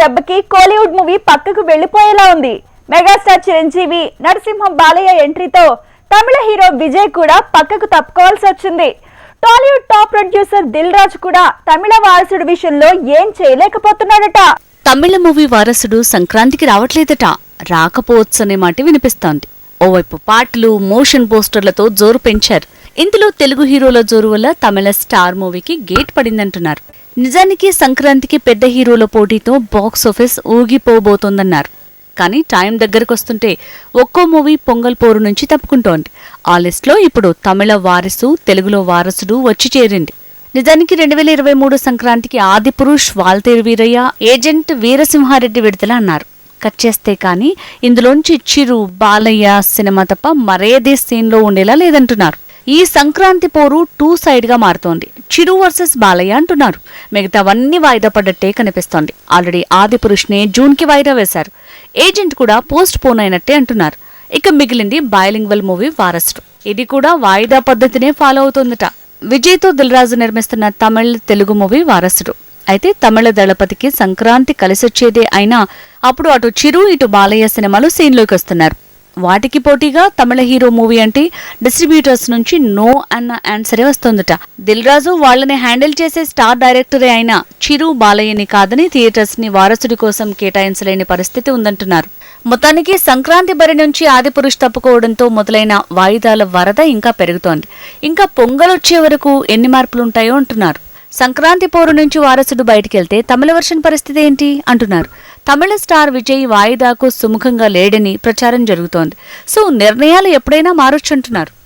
దెబ్బకి కోలీవుడ్ మూవీ పక్కకు వెళ్ళిపోయేలా ఉంది. మెగాస్టార్ చిరంజీవి నరసింహం బాలయ్య ఎంట్రీతో తమిళ హీరో విజయ్ కూడా పక్కకు తప్పుకోవాల్సి వచ్చింది. Tollywood top producer Dil Raju కూడా తమిళ వారసుడి విషయంలో ఏం చేయలేకపోతున్నాడట. తమిళ మూవీ వారసుడు సంక్రాంతికి రావట్లేదట. రాకపోవచ్చనే మాట వినిపిస్తోంది. ఓవైపు పాటలు మోషన్ పోస్టర్లతో జోరు పెంచారు. ఇందులో తెలుగు హీరోల జోరు వల్ల తమిళ స్టార్ మూవీకి గేట్ పడిందంటున్నారు. నిజానికి సంక్రాంతికి పెద్ద హీరోల పోటీతో బాక్స్ ఆఫీస్ ఊగిపోబోతోందన్నారు. కానీ టైం దగ్గరకొస్తుంటే ఒక్కో మూవీ పొంగల్ పోరు నుంచి తప్పుకుంటోంది. ఆ లిస్ట్లో ఇప్పుడు తమిళ వారసు తెలుగులో వారసుడు వచ్చి చేరింది. నిజానికి రెండు వేల ఇరవై మూడు సంక్రాంతికి ఆదిపురుష్ వాల్తేరు వీరయ్య ఏజెంట్ వీరసింహారెడ్డి విడుదల అన్నారు. కట్ చేస్తే కానీ ఇందులోంచి చిరు బాలయ్య సినిమా తప్ప మరేదే సీన్లో ఉండేలా లేదంటున్నారు. ఈ సంక్రాంతి పోరు టూ సైడ్గా మారుతోంది. చిరు వర్సెస్ బాలయ్య అంటున్నారు. మిగతావన్నీ వాయిదా పడ్డట్టే కనిపిస్తోంది. ఆల్రెడీ ఆది పురుష్నే జూన్కి వాయిదా వేశారు. ఏజెంట్ కూడా పోస్ట్ పోన్ అయినట్టే అంటున్నారు. ఇక మిగిలింది బయలింగ్వల్ మూవీ వారసుడు. ఇది కూడా వాయిదా పద్ధతినే ఫాలో అవుతోందట. విజయ్తో దిల్రాజు నిర్మిస్తున్న తమిళ తెలుగు మూవీ వారసుడు. అయితే తమిళ దళపతికి సంక్రాంతి కలిసొచ్చేదే అయినా అప్పుడు అటు చిరు ఇటు బాలయ్య సినిమాలు సీన్లోకి వస్తున్నారు. వాటికి పోటీగా తమిళ హీరో మూవీ అంటే డిస్ట్రిబ్యూటర్స్ నుంచి నో అన్న ఆన్సరే వస్తోందట. దిల్ రాజు వాళ్ళని హ్యాండిల్ చేసే స్టార్ డైరెక్టరే అయిన చిరు బాలయ్యని కాదని థియేటర్స్ని వారసుడి కోసం కేటాయించలేని పరిస్థితి ఉందంటున్నారు. మొత్తానికి సంక్రాంతి బరి నుంచి ఆదిపురుష్ తప్పుకోవడంతో మొదలైన వాయిదాల వరద ఇంకా పెరుగుతోంది. ఇంకా పొంగలొచ్చే వరకు ఎన్ని మార్పులుంటాయో అంటున్నారు. సంక్రాంతి పోరు నుంచి వారసుడు బయటికెళ్తే తమిళ వర్షన్ పరిస్థితి ఏంటి? అంటున్నారు. తమిళ స్టార్ విజయ్ వాయిదాకు సుముఖంగా లేడని ప్రచారం జరుగుతోంది. సో నిర్ణయాలు ఎప్పుడైనా మారొచ్చంటున్నారు